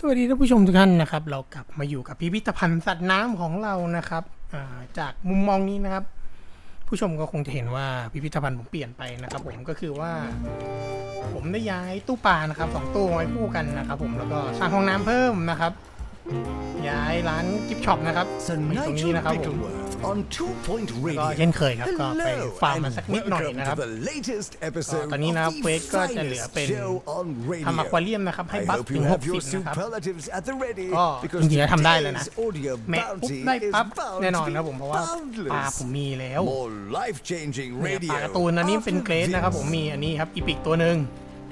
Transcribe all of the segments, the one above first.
สวัสดีท่านผู้ชมทุกท่านนะครับ เรากลับมาอยู่กับพิพิธภัณฑ์สัตว์น้ำของเรานะครับอ่าจากมุมมองนี้นะครับ ผู้ชมก็คงจะเห็นว่าพิพิธภัณฑ์ผมเปลี่ยนไปนะครับ ผมก็คือว่า ผมได้ย้ายตู้ปลานะครับสองตู้มาไว้คู่กันนะครับ ผมแล้วก็สร้างห้องน้ำเพิ่มนะครับ ย้ายร้านกิฟช็อปนะครับ Sir มาอยู่ตรงนี้ Nigel นะครับผม Bickleworth on Two Point ก็ Radio. เช่นเคยครับก็ไป Hello ฟาร์มมา and สักนิดหน่อย welcome นะครับ to the latest episode ตอนนี้นะครับ of เควส the ก็จะเหลือ finest เป็น show on ทำอควา radio. เรียมนะครับให้ I บัฟ hope ถึง you have your 60 นะครับ superlatives at the ready ก็ because จริงๆแล้วทำได้แล้วนะ today's audio แมะปุ๊บ bounty ได้ is ปั๊บ bound แน่น to อน be ครับผมเพราะว่าปลาผม boundless. มีแล้ว More life-changing เนี่ยปลา radio การ์ตูนอันนี้เป็น after เกรดนะครับผม this. มีอันนี้ครับอีพิกตัวหนึ่ง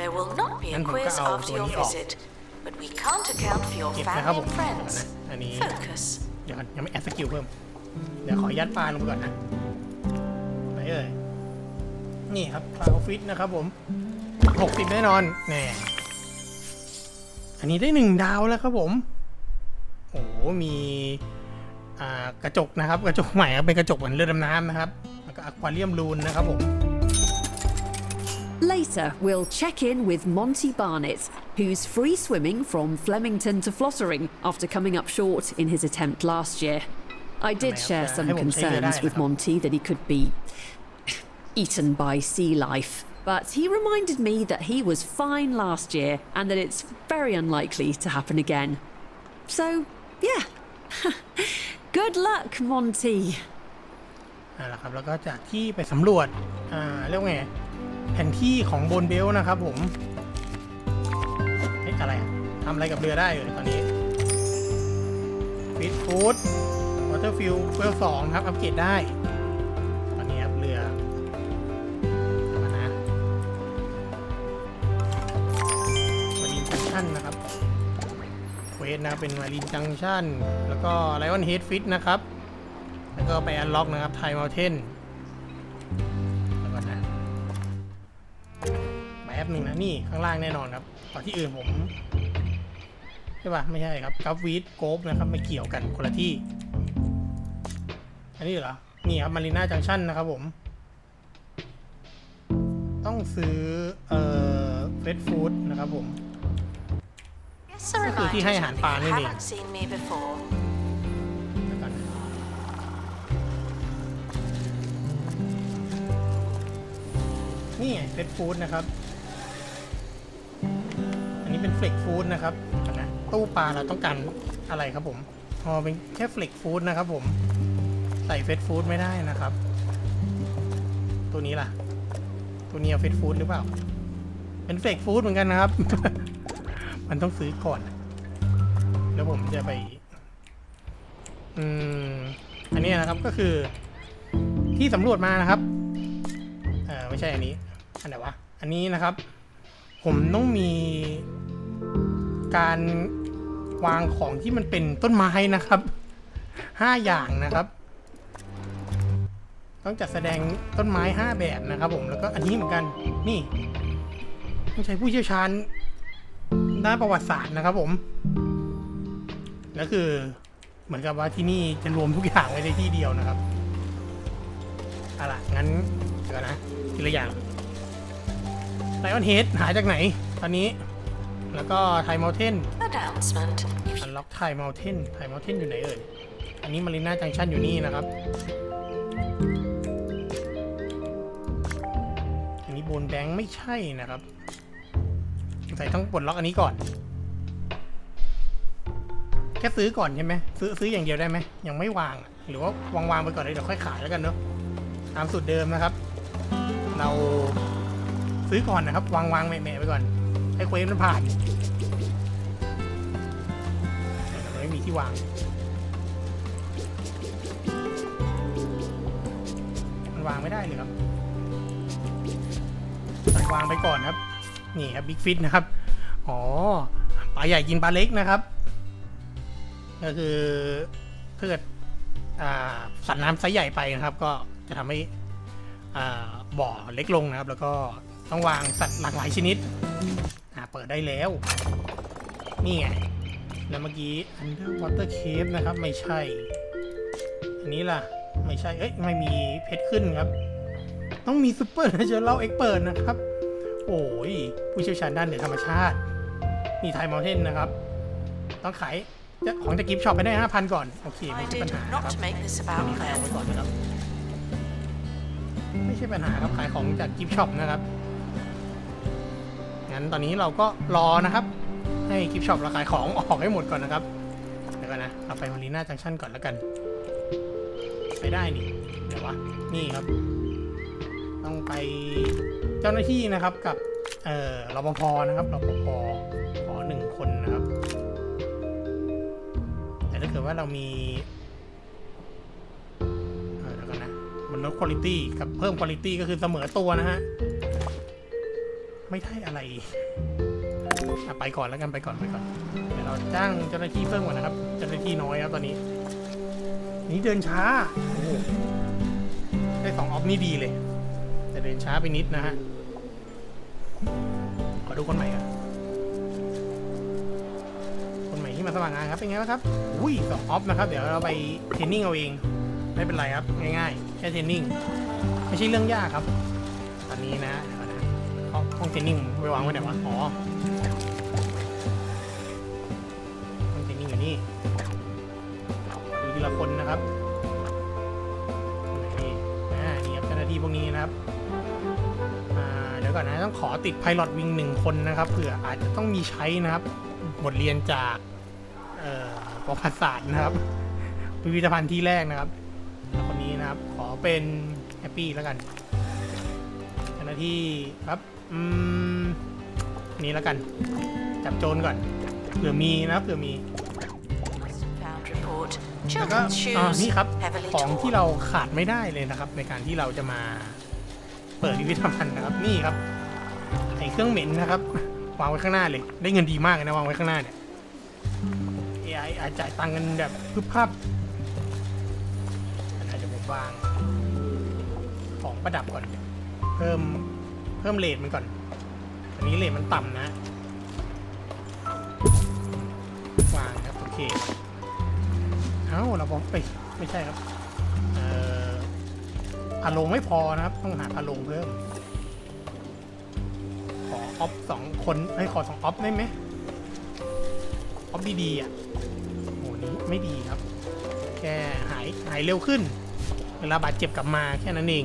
There will not be a Then we'll quiz go out after when your you off. visit, but we can't account for your เก็บนะครับ family ผม and เดี๋ยว friends. นะอันนี้ Focus. เดี๋ยวก่อนยังไม่แอดสกิลเพิ่ม เดี๋ยวขอยัดปลาลงไปก่อนนะไหนเอ่ยนี่ครับคลาวฟิตนะครับผมหกสิบแน่นอนแน่อันนี้ได้หนึ่งดาวแล้วครับผมโอ้โหมีอ่ากระจกนะครับ กระจกใหม่ครับเป็นกระจกเหมือนเรือดำน้ำนะครับแล้วก็อะควาเรียมลูนนะครับผม Later, we'll check in with Monty Barnett, who's free swimming from Flemington to Flottering after coming up short in his attempt last year. I did share some concerns with Monty that he could be eaten by sea life, but he reminded me that he was fine last year and that it's very unlikely to happen again. So, yeah. Good luck, Monty. อ่าละครับแล้วก็จากที่ไปสำรวจอ่าเรียกว่าไงแผนที่ของโบนเบลนะครับผมเอ๊ะอะไรอะทำอะไรกับเรือได้อยู่ตอนนี้ฟิตฟูด วอเตอร์ฟิลเวลสองครับ อัปเกรดได้ตอนนี้ครับเรือมานะมารีนจังชั่นนะครับเควสนะครับเป็นมารีนจังชั่น แล้วก็ไลออนเฮดฟิตนะครับ แล้วก็ไปอันล็อกนะครับไทม์เมลเทนแล้วก็นะแป๊บหนึ่งนะนี่ข้างล่างแน่นอนครับต่อที่อื่นผมใช่ปะไม่ใช่ครับกัฟวีดโกฟนะครับไม่เกี่ยวกันคนละที่ นนี้เหรอ นี่ครับมารีนาจังชั่นนะครับผม ต้องซื้อ เอ่อเฟสฟู้ดนะครับผม Guess a Cái từ thi reminder hay to hẳn you phản lên liền. haven't seen me before. เดี๋ยวก่อนนะนี่ไงเฟสฟู้ดนะครับ อันนี้เป็นเฟล็กฟู้ดนะครับเห็นไหมตู้ปลาเราต้องการอะไรครับผม พอเป็นแค่เฟล็กฟู้ดนะครับผม ใส่เฟสฟู้ดไม่ได้นะครับ ตัวนี้ล่ะ ตัวนี้เอาเฟสฟู้ดหรือเปล่า เป็นเฟกฟู้ดเหมือนกันนะครับ มันต้องซื้อก่อน แล้วผมจะไป อืม อันนี้นะครับก็คือ ที่สำรวจมานะครับ เออไม่ใช่อันนี้ อันไหนวะ อันนี้นะครับ ผมต้องมีการวางของที่มันเป็นต้นไม้นะครับห้าอย่างนะครับ ต้องจัดแสดงต้นไม้ห้าแบบนะครับผมแล้วก็อันนี้เหมือนกันนี่ต้องใช้ผู้เชี่ยวชาญด้านประวัติศาสตร์นะครับผมแล้วคือเหมือนกับว่าที่นี่จะรวมทุกอย่างไว้ในที่เดียวนะครับเอาล่ะงั้นเดี๋ยวก่อนนะทีละอย่างไลออนเฮดหาจากไหน ตอนนี้ แล้วก็ไทม u ลเทน Announcement. If อันล็อกไทม u ลเทนไทม u ลเทนอยู่ไหนเอ่ยอันนี้มารีนาจังชันอยู่นี่นะครับ โบนแบงค์ไม่ใช่นะครับสงสัยต้องปลดล็อกอันนี้ก่อน แค่ซื้อก่อนใช่ไหมซื้อซื้ออย่างเดียวได้ไหมยังไม่วาง หรือว่าวางวางไปก่อนเลยเดี๋ยวค่อยขายแล้วกันเนาะตามสูตรเดิมนะครับ เราซื้อก่อนนะครับ วางวางแม่ๆไปก่อน ให้เควสมันผ่านไม่มีที่วางมันวางไม่ได้เลยครับ วางไปก่อนครับ นี่ครับบิ๊กฟิตนะครับ อ๋อปลาใหญ่กินปลาเล็กนะครับ ก็คือถ้าเกิดอ่าสัตว์น้ำไซส์ใหญ่ไปนะครับ ก็จะทำให้บ่อเล็กลงนะครับ แล้วก็ต้องวางสัตว์หลากหลายชนิดเปิดได้แล้ว นี่ไง แล้วเมื่อกี้ underwater cave นะครับ ไม่ใช่ อันนี้ล่ะ ไม่ใช่ เอ้ย ไม่มีเพชรขึ้นครับ ต้องมีซูเปอร์ n เ t อร์เ l เอ็กเปิดนะครับ โอ้ยผู้เชี่ยวชาญด้านเหนือธรรมชาติมีไทม u ลเทนนะครับ ต้องขายของจากกิฟช็อปไปได้ห้าพันก่อน โอเค ไม่ใช่ Minded ปัญหาครับ not to make this อั about นนี้ขายเอา them. ไว้ก่อนนะครับไม่ใช่ปัญหาครับขายของจากกิฟช็อปนะครับ งั้นตอนนี้เราก็รอนะครับ ให้กิฟช็อปเราขายของออกให้หมดก่อนนะครับเดี๋ยวก่อนนะเราไปมารีน่าจังชั่นก่อนแล้วกัน ไปได้นี่เดี๋ยววะนี่ครับ ต้องไป เจ้าหน้าที่นะครับกับเอ่อรปภนะครับรปภขอหนึ่งคนนะครับ แต่ถ้าเกิดว่าเรามีเออเดี๋ยวกันนะมันลดคุณ i t y กับเพิ่มคุณ i t y ก็คือเสมอตัวนะฮะไม่ได้อะไรอะไปก่อนแล้วกันไปก่อนไปก่อนเดี๋ยวเราจ้างเจ้าหน้าที่เพิ่มก่อนนะครับ เจ้าหน้าที่น้อยครับตอนนี้ นี่เดินช้าโอ้ได้สองออฟนี่ดีเลย แต่เดินช้าไปนิดนะฮะ ขอดูคนใหม่กันคนใหม่ที่มาสมัครงานครับเป็นไงบ้างครับ อุ้ยสองออฟนะครับ เดี๋ยวเราไปเทรนนิ่งเอาเอง ไม่เป็นไรครับ ง่ายๆ แค่เทรนนิ่ง ไม่ใช่เรื่องยากครับ ตอนนี้นะเดี๋ยวก่อนนะห้องห้องเทรนนิ่งไปวางไว้ไหนวะ อ๋อ ขอติดไพลอตวิงหนึ่งคนนะครับเผื่ออาจจะต้องมีใช้นะครับบทเรียนจากเอ่อประวัติศาสตร์นะครับ พิพิธภัณฑ์ที่แรกนะครับแล้วคนนี้นะครับ ขอเป็นแฮปปี้แล้วกันเจ้าหน้าที่ครับอืมอันนี้แล้วกัน จับโจรก่อนเผื่อมีนะครับเผื่อมี Found report. แล้วก็ Children's อ่า shoes นี่ครับ heavily ของที่ torn. เราขาดไม่ได้เลยนะครับ ในการที่เราจะมาเปิดพิพิธภัณฑ์นะครับนี่ครับ ไอเครื่องเหม็นนะครับ วางไว้ข้างหน้าเลย ได้เงินดีมากเลยนะวางไว้ข้างหน้าเนี่ย AI อาจจ่ายตังค์กันแบบพึบพับอาจจะผมวาง ของประดับก่อน เพิ่มเพิ่มเลทมันก่อน อันนี้เลทมันต่ำนะ วางครับโอเค เอ้าเราบอกไปไม่ใช่ครับ เอ่อพาลงไม่พอนะครับ ต้องหาพาลงเพิ่ม อออฟสองคนให้ยขอสองออฟได้ไหมออฟดีๆอะโหนี้ไม่ดีครับ แค่หายหายเร็วขึ้น เวลาบาดเจ็บกลับมาแค่นั้นเอง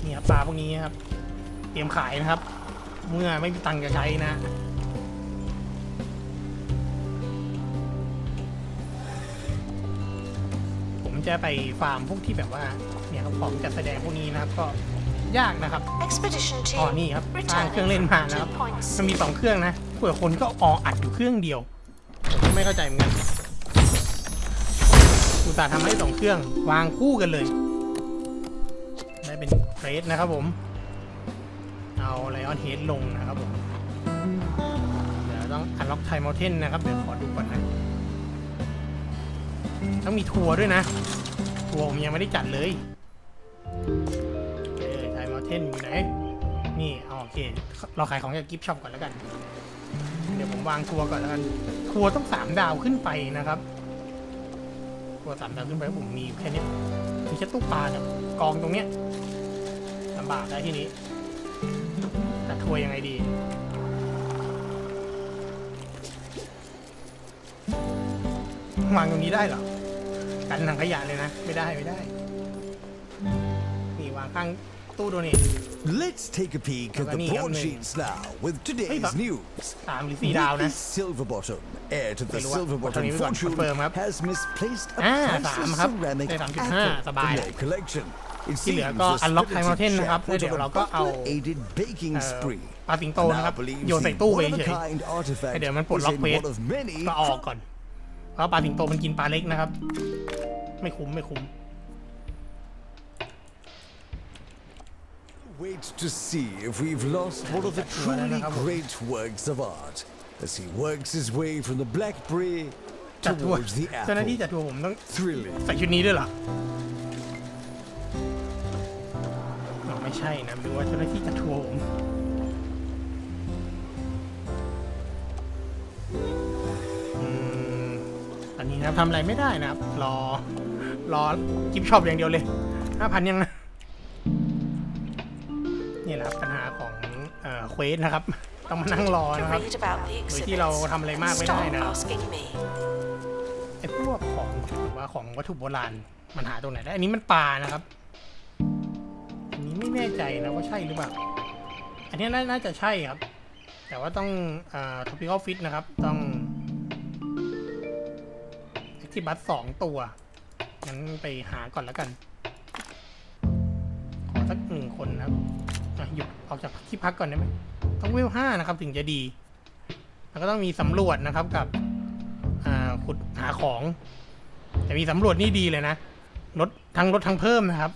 เนี่ยปลาพวกนี้ครับ เตรียมขายนะครับ เมื่อไม่มีตังค์จะใช้นะผมจะไปฟาร์มพวกที่แบบว่าเนี่ยของจัดแสดงพวกนี้นะครับก็ ยากนะครับ Expedition อ๋อ team. นี่ครับสร้างเครื่องเล่นมานะครับ 2.6. มันมีสองเครื่องนะเผื่อคนก็ออัดอยู่เครื่องเดียว ผมก็ไม่เข้าใจเหมือนกันอุตส่าห์ทำให้สองเครื่องวางคู่กันเลย ได้เป็นเกรดนะครับผม เอาไลออนเฮดลงนะครับผม เดี๋ยวต้องอันล็อกไทม u ลเทนนะครับ เดี๋ยวขอดูก่อนนะ ต้องมีทัวร์ด้วยนะ ทัวร์ผมยังไม่ได้จัดเลย นอยู่ไหน นี่เอโอเค เราขายของจากกิฟช็อปก่อนแล้วกัน เดี๋ยวผมวางทัวร์ก่อนแล้วกัน ทัวร์ต้องสามดาวขึ้นไปนะครับ ทัวร์สามดาวขึ้นไปผมมีอยู่แค่นี้มีแค่ตู้ปลากับกองตรงเนี้ยลำบากได้ที่นี้แต่ทัวร์ยังไงดีวางตรงนี้ได้เหรอ กันถังขยะเลยนะ ไม่ได้ไม่ได้ นี่วางข้าง ตู้โดเนท Let's take a peek at the Ganito, broadsheets now with today's ba- news. สามหรือสี่ดาวนะ Ricky Silverbottom, heir to the Wait, what- Silverbottom what have you got? fortune, Confirm, huh? has misplaced a Ah, priceless sám, huh? ceramic Đây, sám chục apple ha, from sà bài. their collection. It ที่เหลือ seems ก็ the อันล็อกไทม์ spirited เทนนะครับ chap แล้ว was เดี๋ยว on เรา a ก็เอา butler-aided baking เอ่อ spree. ปลาสิงโต And นะครับ now believes โยนใส่ the ตู้ไปเฉย one-of-a-kind ๆ artifact แต่เดี๋ยวมันปลด is ล็อก in เควส one of many ก็เอาออกก่อนเพราะปลาสิงโตมันกินปลาเล็กนะครับ ไม่คุ้มไม่คุ้ม Wait to see if we've lost one of the truly great works of art as he works his way from the blackberry จัดทัวร์ towards the เจ้าหน้าที่ apple. จัดทัวร์ผมต้อง Thrilling. ใส่ชุดนี้ด้วยเหรออ๋อไม่ใช่นะหรือว่าเจ้าหน้าที่จัดทัวร์ผมอืมอันนี้นะครับทำอะไรไม่ได้นะครับ รอ รอกิฟช็อปอย่างเดียวเลยห้าพันยังนะ นี่แหละครับปัญหาของเอ่อเควสนะครับ ต้องมานั่งรอ To นะครับ read about the โดยที่เรา exhibits. ทำอะไรมากไม่ได้ Stop นะครับ asking me. ไอ้พวกของหรือว่าของวัตถุโบราณมันหาตรงไหนได้อันนี้มันปลานะครับ อันนี้ไม่แน่ใจนะว่าใช่หรือเปล่า อันนี้น่าน่าจะใช่ครับ แต่ว่าต้องอ่า topical fit นะครับ ต้อง active bus สองตัว งั้นไปหาก่อนแล้วกัน ขอสักหนึ่งคนนะครับะหยุดออกจากที่พักก่อนได้ไหมต้องเวลห้านะครับถึงจะดี แล้วก็ต้องมีสำรวจนะครับกับขุดหาของ แต่มีสำรวจนี่ดีเลยนะลดทั้งลดทั้งเพิ่มนะครับ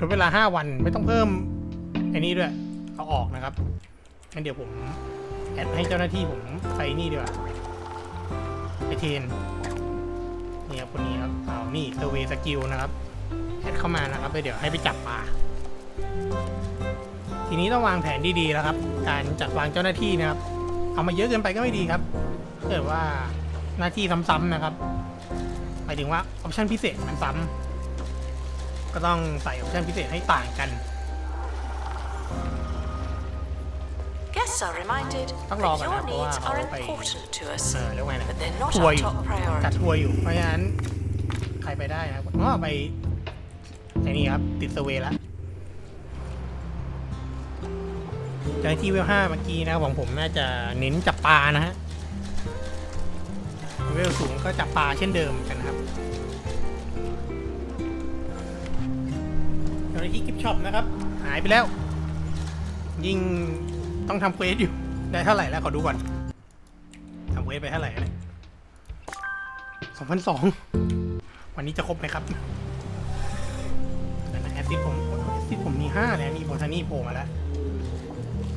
ลดเวลาห้าวันไม่ต้องเพิ่มไอ้นี้ด้วยเอาออกนะครับงั้นเดี๋ยวผมแอดให้เจ้าหน้าที่ผมไปนี่ดีกว่าไปเทรนนี่ครับคนนี้ครับเอานี่เซเวสกิลนะครับแอดเข้ามานะครับแล้วเดี๋ยวให้ไปจับปลา ทีนี้ต้องวางแผนดีๆแล้วครับ การจัดวางเจ้าหน้าที่นะครับ เอามาเยอะเกินไปก็ไม่ดีครับถ้าเกิดว่าหน้าที่ซ้ำๆนะครับหมายถึงว่าออปชันพิเศษมันซ้ำก็ต้องใส่ออปชันพิเศษให้ต่างกัน Guests are reminded Tắc that lò mà your nè, của needs họ are phải- important to us, เออเรียกว่าไงนะ but they're not ทัวร์ our อยู่ top จัด priority. ทัวร์อยู่เพราะฉะนั้นใครไปได้นะอ๋อไปไอ้นี่ครับติดเซอร์เวย์แล้ว จากที่เวลห้าเมื่อกี้นะของผมน่าจะเน้นจับปลานะฮะเวลสูงก็จับปลาเช่นเดิมกันครับเจ้าหน้าที่กิฟช็อปนะครับ หายไปแล้ว ยิ่งต้องทำเควสอยู่ ได้เท่าไหร่แล้วขอดูก่อนทำเควสไปเท่าไหร่เนี่ยสองพันสองวันนี้จะครบไหมครับแอสซิดผมแอสซิดผมมีห้าแล้วนี่โบทานี่โผล่มาแล้ว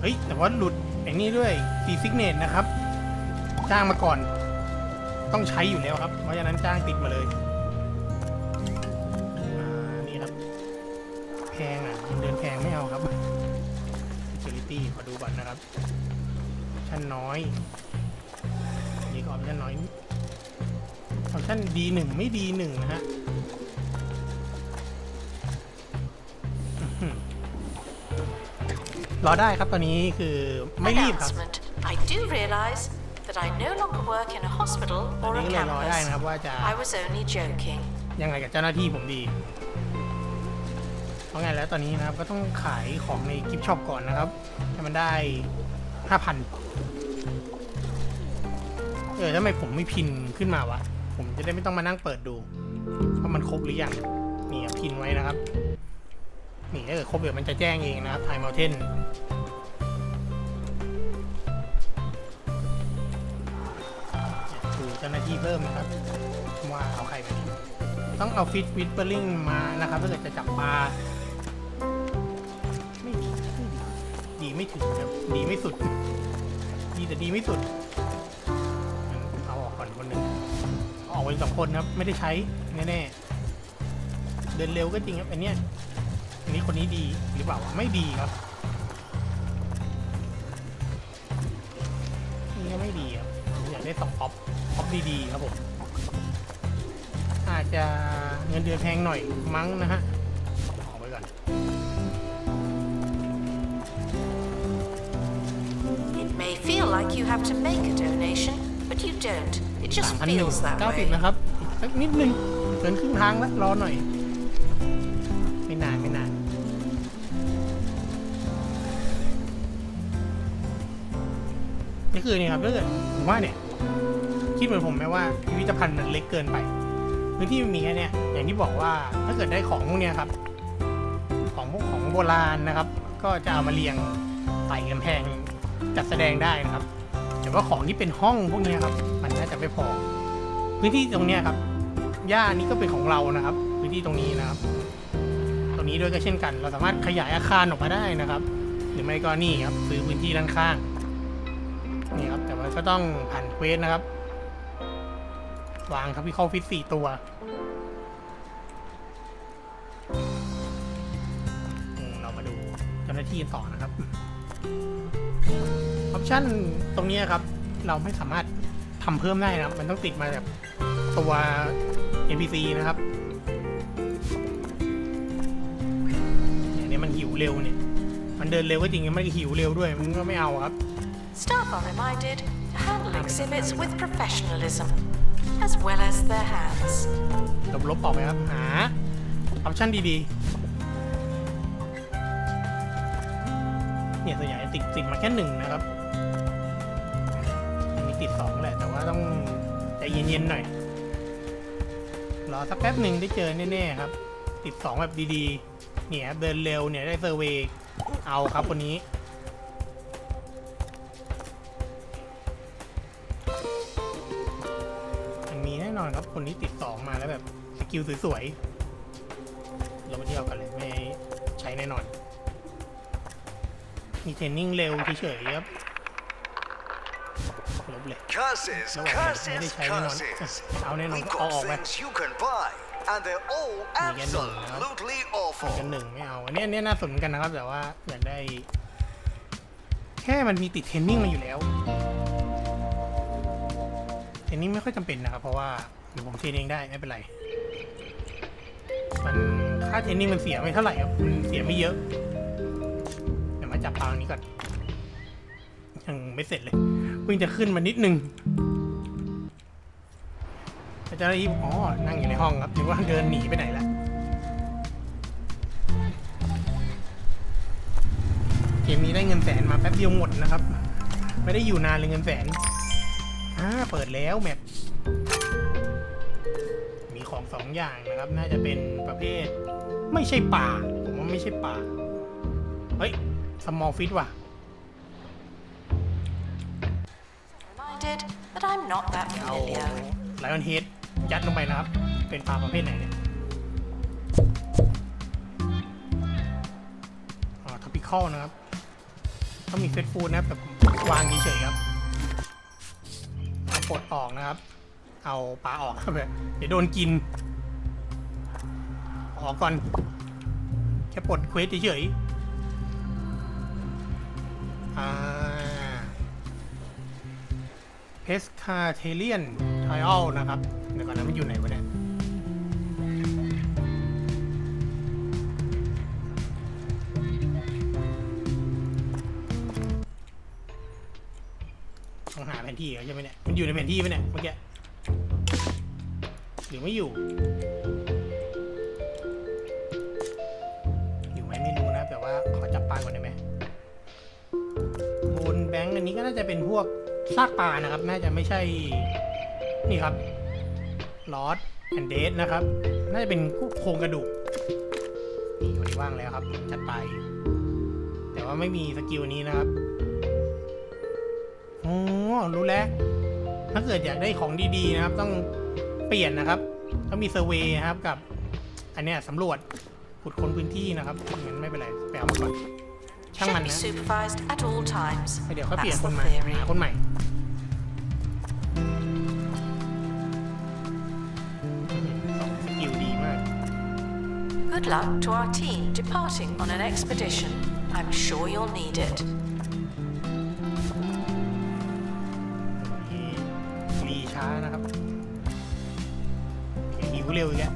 ฮ้ย แต่ว่าหลุดไอ้นี่ด้วยฟีซิกเนตนะครับ จ้างมาก่อน ต้องใช้อยู่แล้วครับ เพราะฉะนั้นจ้างติดมาเลยอ่านี่ครับ แพงอะเงินเดือนแพงไม่เอาครับ security ขอดูก่อนนะครับ ชั้นน้อย นี่ก็ออปชั่นน้อยออปชั่น D1 ไม่ D1 นะฮะ รอได้ครับตอนนี้คือไม่รีบครับ Announcement. I do realize that I no longer work in a hospital ตอน or นี้ a ก็เลยรอได้นะครับ campus. ว่าจะ I was only joking. ยังไงกับเจ้าหน้าที่ผมดี เพราะไงแล้วตอนนี้นะครับ ก็ต้องขายของในกิฟช็อปก่อนนะครับ ให้มันได้ห้าพันเออทำไมผมไม่พินขึ้นมาวะ ผมจะได้ไม่ต้องมานั่งเปิดดูว่ามันครบหรือยังนี่อะพินไว้นะครับ นี่ถ้าเกิดครบเดี๋ยวมันจะแจ้งเองนะครับไทม์ม t เทน จ้าหน้าที่เพิ่มนะครับ ว่าเอาใครไปต้องเอาฟิตวิ p เปอร์ลิงมานะครับถ้าเกิดจะจับปลาไม่ดีไม่ดีดีไม่ถึงครับดีไม่สุด ดีแต่ดีไม่สุดเอาออกก่อนคนหนึ่งออกไปสองคนครับ ไม่ได้ใช้แน่ๆเดินเร็วก็จริงครับอันเนี้ยอันนี้คนนี้ดีหรือเปล่าไม่ดีครับ สองออฟออฟดีๆครับผม อาจจะเงินเดือนแพงหน่อยมั้งนะฮะออกไปก่อน It may feel like you have to make a donation, but you don't. It just สามพันหนึ่ง feels that เก้าสิบ way. นะครับอีกสักนิดนึงเกินครึ่งทางแล้วรอหน่อย ไม่นานไม่นานนี่คือนี่ครับถ้าเกิดผมว่าเนี่ย คิดเหมือนผมไหมว่าพิพิธภัณฑ์มันเล็กเกินไปพื้นที่มันมีแค่เนี้ยอย่างที่บอกว่าถ้าเกิดได้ของพวกเนี้ยครับ ของพวกของโบราณนะครับ ก็จะเอามาเรียงใส่กำแพงจัดแสดงได้นะครับแต่ว่าของที่เป็นห้องพวกเนี้ยครับ มันน่าจะไม่พอ พื้นที่ตรงเนี้ยครับหญ้านี้ก็เป็นของเรานะครับ พื้นที่ตรงนี้นะครับ ตรงนี้ด้วยก็เช่นกัน เราสามารถขยายอาคารออกมาได้นะครับ หรือไม่ก็นี่ครับซื้อพื้นที่ด้านข้างนี่ครับแต่ว่าก็ต้องผ่านเควสนะครับ วางครับพี่เข้าฟิตสี่ตัวอืมเรามาดูเจ้าหน้าที่กันต่อนะครับ ออปชั่นตรงนี้ครับ เราไม่สามารถทำเพิ่มได้นะครับ มันต้องติดมาแบบตัว NPC นะครับเนี่ยเนี่ยมันหิวเร็วเนี่ยมันมันเดินเร็วก็จริงมันก็หิวเร็วด้วยมันก็ไม่เอาครับ Staff are reminded to handle exhibits with professionalism, as well as their hands. ลบลบออกไปครับ หาออปชั่นดีๆ เนี่ยส่วนใหญ่ติดติดมาแค่หนึ่งนะครับมีติดสองแหละ แต่ว่าต้องใจเย็นๆหน่อย รอสักแป๊บหนึ่งได้เจอแน่ๆครับ ติดสองแบบดีๆ เนี่ยเดินเร็วเนี่ยได้เซอร์เวย์เอาครับคนนี้ ครับคนนี้ติดสองมาแล้วแบบสกิลสวยๆ เรามาเที่ยวกันเลยไม่ใช้แน่นอน มีเทรนนิ่งเร็วเฉยๆครับลบเลย Curses, No, I don't. curses, Maybe try one on- curses. I'll need We on- got oh, oh, things you can buy, and they're all You get no, no. absolutely กัน awful. หนึ่งไม่เอาอันนี้อันนี้น่าสนกันนะครับ แต่ว่าอยากได้ แค่มันมีติดเทรนนิ่งมาอยู่แล้วเทรนนิ่งไม่ค่อยจำเป็นนะครับ เพราะว่าี๋ยวผมเทรนเองได้ไม่เป็นไร มันค่าเทรนนิ่งมันเสียไม่เท่าไหร่ครับมันเสียไม่เยอะ เดี๋ยวมาจับปลาอันนี้ก่อน ยังไม่เสร็จเลย เพิ่งจะขึ้นมานิดนึงเจ้าหน้าที่อกอ๋อ นั่งอยู่ในห้องครับนึกว่าเดินหนีไปไหนละเกมนี้ได้เงินแสนมาแป๊บเดียวหมดนะครับ ไม่ได้อยู่นานเลยเงินแสนอ่าเปิดแล้วแมป มีของสองอย่างนะครับ น่าจะเป็นประเภท ไม่ใช่ป่า ผมว่าไม่ใช่ป่า เฮ้ย small fish ว่ะ Reminded that I'm not that เอา familiar. ไลออนเฮดยัดลงไปนะครับ เป็นปลาประเภทไหนเนี่ยอ๋อทัพพิคอลนะครับต้องมีเฟสฟูดนะครับแบบวางเฉยๆครับเอาปลดออกนะครับ เอาปลาออกครับเดี๋ยวโดนกิน ออกก่อน แค่ปลดเควสเฉยอ่าเพสคาเทเลียนทริอัลนะครับ เดี๋ยวก่อนนะมันอยู่ไหนวะเนี่ยต้องหาแผนที่เหรอใช่ไหมเนี่ย มันอยู่ในแผนที่ไหมเนี่ยเมื่อกี้ หรือไม่อยู่ อยู่ไหมไม่รู้นะ แต่ว่าขอจับปลาก่อนได้ไหมบนแบงค์อันนี้ก็น่าจะเป็นพวกซากปลานะครับ น่าจะไม่ใช่ นี่ครับลอสแอนเดสนะครับ น่าจะเป็นโครงกระดูก นี่วันนี้ว่างแล้วครับ จัดไป แต่ว่าไม่มีสกิลนี้นะครับโอ้รู้แล้ว ถ้าเกิดอยากได้ของดีๆนะครับ ต้อง ปลี่ยนนะครับต้องมีเซอร์เวย์นะครับกับ อันเนี้ยสำรวจขุดค้นพื้นที่นะครับงั้นไม่เป็นไรไปเอามาก่อนช่าง Should มัน be นะ supervised at all times. เดี๋ยวเขาเปลี่ยน That's คน the ใหม่ theory. หาคนใหม่สองสกิลดีมาก Good luck to our team departing on an expedition. I'm sure you'll need it. โอเคหิวเร็วอีกแล้ว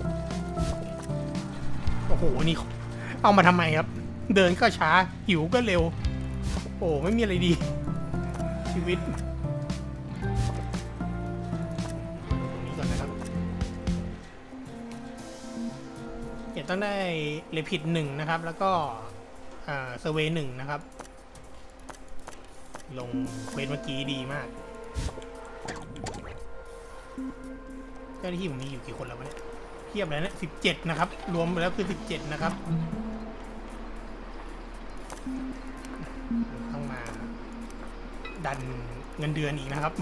โอ้โหนี่เอามาทำไมครับ เดินก็ช้า หิวก็เร็ว โอ้ไม่มีอะไรดี ชีวิตนี้ก่อนนะครับเดี๋ยวต้องได้เลพิดหนึ่งนะครับ แล้วก็เซเวหนึ่งนะครับ ลงเควสเมื่อกี้ดีมากเจ้าหน้าที่ผมมีอยู่กี่คนแล้ววะเนี่ย เทียบแล้วเนี่ยสิบเจ็ดนะครับ รวมไปแล้วคือสิบเจ็ดนะครับต้องมา ดันเงินเดือนอีกนะครับ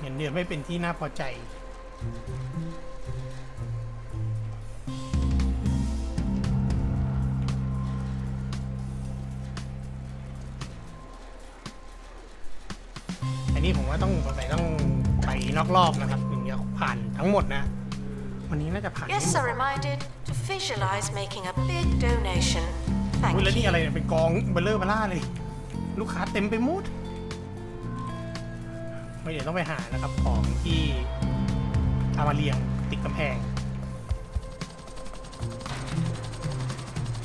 เงินเดือนไม่เป็นที่น่าพอใจอันนี้ผมว่าต้องสงสัยต้องไปนอกรอบนะครับ ผ่านทั้งหมดนะ วันนี้น่าจะผ่าน Guests are reminded to visualize making a big donation. อุ้ย Thank แล้วนี่ you. อะไรเนี่ยเป็นกองเบลเลอร์เบล่าเลย ลูกค้าเต็มไปหมดไม่เดี๋ยวต้องไปหานะครับ ของที่เอามาเรียงติดกำแพง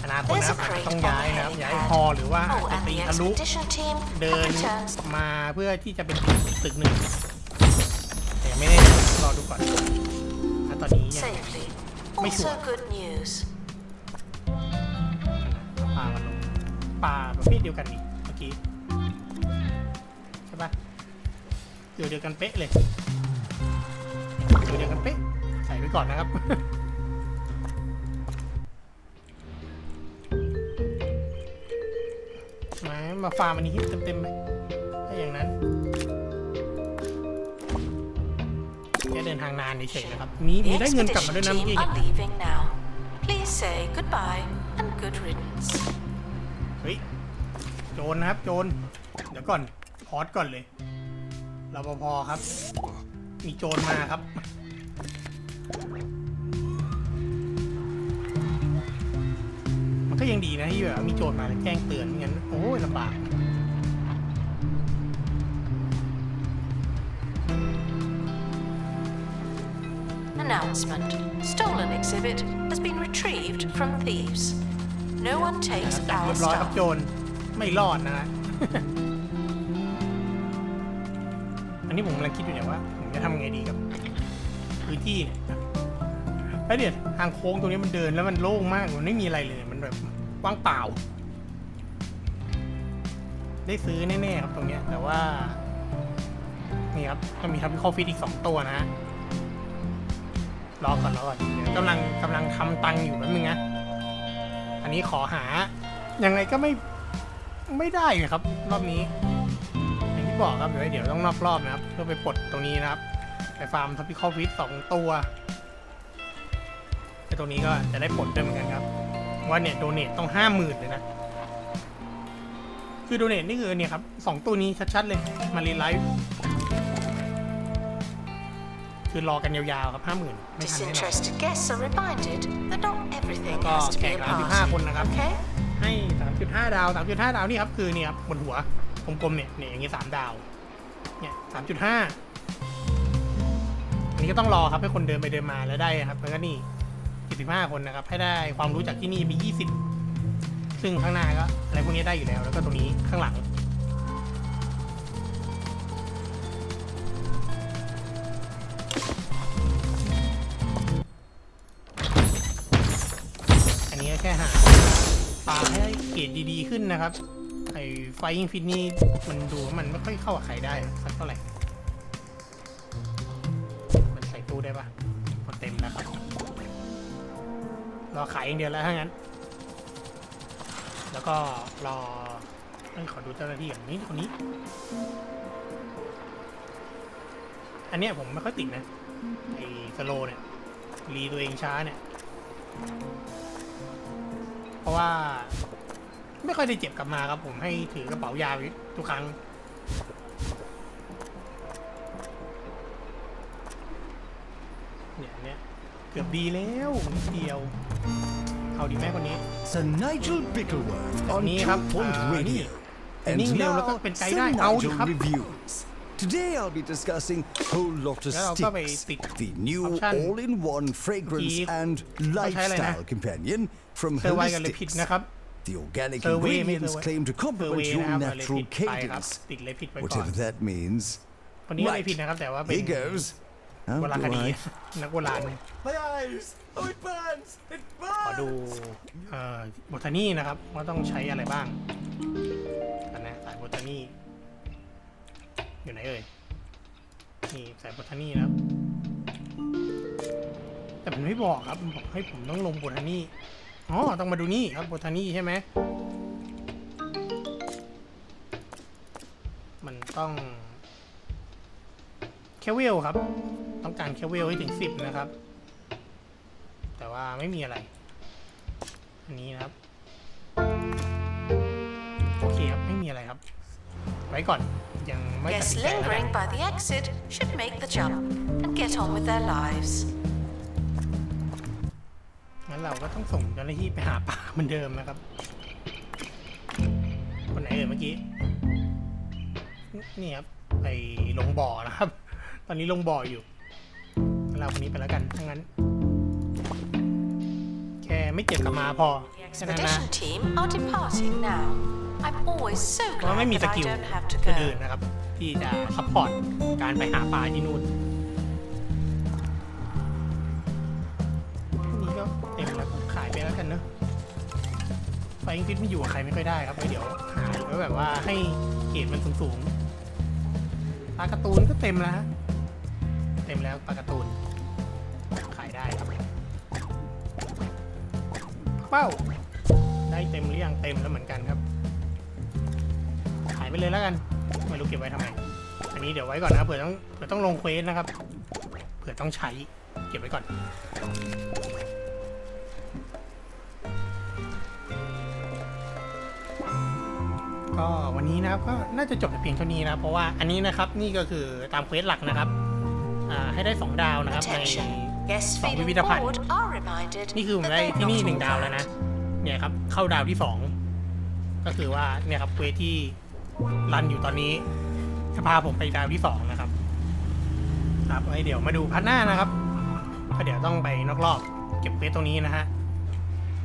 อนาคต There's นะค a รับอาจจะ crate ต้อง on ย้า the ยนะครับ ย้าย helipad. ฮอหรือว่าอาจ Oh, จะ and ตี the ทะลุ expedition team เดิ have น returned. มาเพื่อที่จะเป็นตึกหนึ่งแต่ยังไม่แน่ รอดูก่อนถ้าตอนนี้ยัง Safely. Mấy Also chuột. good news. ปลามันลงปลาประเภทเดียวกันนี่เมื่อกี้ใช่ปะเดียวเดียวกันเป๊ะเลยเดียวเดียวกันเป๊ะใส่ไว้ก่อนนะครับ มามาฟาร์มอันนี้ให้เต็มๆไห ทางนานเฉยๆนะครับ มีมี The ได้เงินกลับมาด้วยนะ expedition เมื่อ team กี้ are leaving now. Please say goodbye and good riddance. เฮ้ย โจรนะครับ โจร เดี๋ยวก่อน พอดก่อนเลยรปภครับ มีโจรมาครับ มันก็ยังดีนะที่แบบมีโจรมาแล้วแจ้งเตือนไม่งั้น โอ้ยลำบาก Announcement. Stolen exhibit has been retrieved from thieves. No one นะ takes จับเรี our ยบร้อยครับ stuff. โจรไม่รอดนะฮะ อันนี้ผมกำลังคิดอยู่เนี่ยว่า ผมจะทำไงดีกับพื้นที่เนี่ยแล้วเดี๋ยวทางโค้งตรงนี้มันเดินแล้วมันโล่งมากมันไม่มีอะไรเลยมันแบบว่างเปล่า ได้ซื้อแน่ๆครับตรงเนี้ยแต่ว่า นี่ครับก็มีทับพิคอฟิตอีกสองตัวนะฮะ รอก่อนรอก่อนเดี๋ยวกำลังกำลังทำตังค์อยู่แป๊บนึงนะอันนี้ขอหายังไงก็ไม่ไม่ได้เลยครับ รอบนี้อย่างที่บอกครับเดี๋ยวเดี๋ยวต้องนอกรอบนะครับ เพื่อไปปลดตรงนี้นะครับไปฟาร์มทัพพิคอฟิตสองตัวไอ้ตรงนี้ก็จะได้ปลดด้วยเหมือนกันครับว่าเนี่ยโดเนทต้องห้าหมื่นเลยนะคือโดเนทนี่คือเนี่ยครับสองตัวนี้ชัดๆเลยมารีไลฟ์ คือรอกันยาวๆครับห้าหมื่นไม่ทันแน่นอน Disinterested guests are reminded that not everything Có has to be a kẹt lại thứ hai con nè party. các- Okay? ให้3.5ดาว3.5ดาวนี่ครับคือเนี่ยครับบนหัวกลมๆเนี่ยเนี่ยอย่างงี้3ดาว เนี่ย3.5อันนี้ก็ต้องรอครับให้คนเดินไปเดินมาแล้วได้ครับแล้วก็นี่75คนนะครับ ให้ได้ความรู้จากที่นี่ไป20ซึ่งข้างหน้าก็อะไรพวกนี้ได้อยู่แล้ว แล้วก็ตรงนี้ข้างหลัง ให้เกรดดีๆขึ้นนะครับ ไอ้ไฟยิงฟิตนี่มันดูว่ามันไม่ค่อยเข้ากับใครได้สักเท่าไหร่ มันใส่ตู้ได้ปะหมดเต็มแล้วครับรอขายอย่างเดียวแล้วถ้างั้น แล้วก็รอเอ้ยขอดูเจ้าหน้าที่อย่างนี้คนนี้ อันเนี้ยผมไม่ค่อยติดนะ ไอ้สโลเนี่ย รีตัวเองช้าเนี่ย เพราะว่า ไม่ค่อยได้เจ็บกลับมาครับผมให้ถือกระเป๋ายาไว้ทุกครั้ง เนี่ยอันเนี่ยเกือบดีแล้วนิดเดียว เอาดีแม่คนนี้ Sir Nigel Bickleworth on Ni Two hấp, Point à, Radio. ni. And Ni lều là now, các bên cái Sir đây, ao đi Nigel khắp. Reviews. Today I'll be discussing Whole Lotta Cái nào có về Sticks, tịch the new option. all-in-one fragrance Thì and có thấy này nè. lifestyle companion from เซอร์ไวกันเลยผิด Holistics. นะครับ The organic เซอร์เวย์ไม่ ingredients เซอร์เวย์ claim to เซอร์ complement เวย์ your นะครับเลย natural ผิดไปครับ cadence. ติดเลยผิดไปก่อน Whatever that means. คนนี้ก็เลยผิดนะครับแต่ว่าเป็น Here goes. How โบราณ do คดี I- นักโบราณ My eyes! Oh, it burns! It ขอ burns! ดู เอ่อโบทานี่นะครับ ว่าต้องใช้อะไรบ้างกันนะสายโบทานี่อยู่ไหนเอ่ยนี่สายโบทานี่นะครับ แต่มันไม่บอกครับมันบอกให้ผมต้องลงโบทานี่ อ๋อ ต้องมาดูนี่ครับโบทานี่ใช่ไหม มันต้องแคเวลครับ ต้องการแคเวลให้ถึงสิบนะครับ แต่ว่าไม่มีอะไร อันนี้นะครับ โอเคครับ ไม่มีอะไรครับ ไว้ก่อน ยังไม่ตัด Guests สินใจแล้วกัน lingering by the exit should make the jump and get on with their lives. งั้นเราก็ต้องส่งเจ้าหน้าที่ไปหาปลาเหมือนเดิมนะครับ คนไหนเอ่ยเมื่อกี้ นี่ครับไปลงบ่อนะครับ ตอนนี้ลงบ่ออยู่งั้นเราคนนี้ไปแล้วกันถ้างั้น แค่ไม่เจ็บกลับมาพอ The แค่นั้นนะ expedition team are departing now. I'm always so เพราะ glad ไม่มีส that I กิล don't have to อื่น go. ๆนะครับ ที่จะซัพพอร์ตการไปหาปลาที่นู่นนี่ อิงฟิตไม่อยู่กับใครไม่ค่อยได้ครับไว้เดี๋ยวหาไว้แบบว่าให้เกรดมันสูงๆปลาการ์ตูนก็เต็มแล้วฮะเต็มแล้วปลาการ์ตูน ขายได้ครับ เป้า ได้เต็มหรือยังเต็มแล้วเหมือนกันครับ ขายไปเลยแล้วกัน ไม่รู้เก็บไว้ทำไม อันนี้เดี๋ยวไว้ก่อนนะครับเผื่อต้องเผื่อต้องลงเควสนะครับ เผื่อต้องใช้ เก็บไว้ก่อน ก็วันนี้นะครับก็น่าจะจบแต่เพียงเท่านี้นะเพราะว่าอันนี้นะครับนี่ก็คือตามเควสหลักนะครับอ่าให้ได้ 2 ดาวนะครับใน Attention. Guests สองพิ feeling พิธภัณฑ์ bored are reminded นี่คือผม that ได้ they're ที่นี่ not หนึ่ง all ดาวแล้ว bad. นะเนี่ยครับเข้าดาวที่สองก็คือว่าเนี่ยครับเควสที่รันอยู่ตอนนี้จะพาผมไปดาวที่สองนะครับ ครับไว้เดี๋ยวมาดูพันหน้านะครับก็เดี๋ยวต้องไปนอกรอบเก็บเควสตรงนี้นะฮะ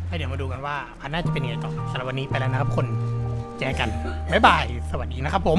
ให้เดี๋ยวมาดูกันว่าพันหน้าจะเป็นยังไงต่อสำหรับวันนี้ไปแล้วนะครับคน จอกัน บ๊ายบาย สวัสดีนะครับผม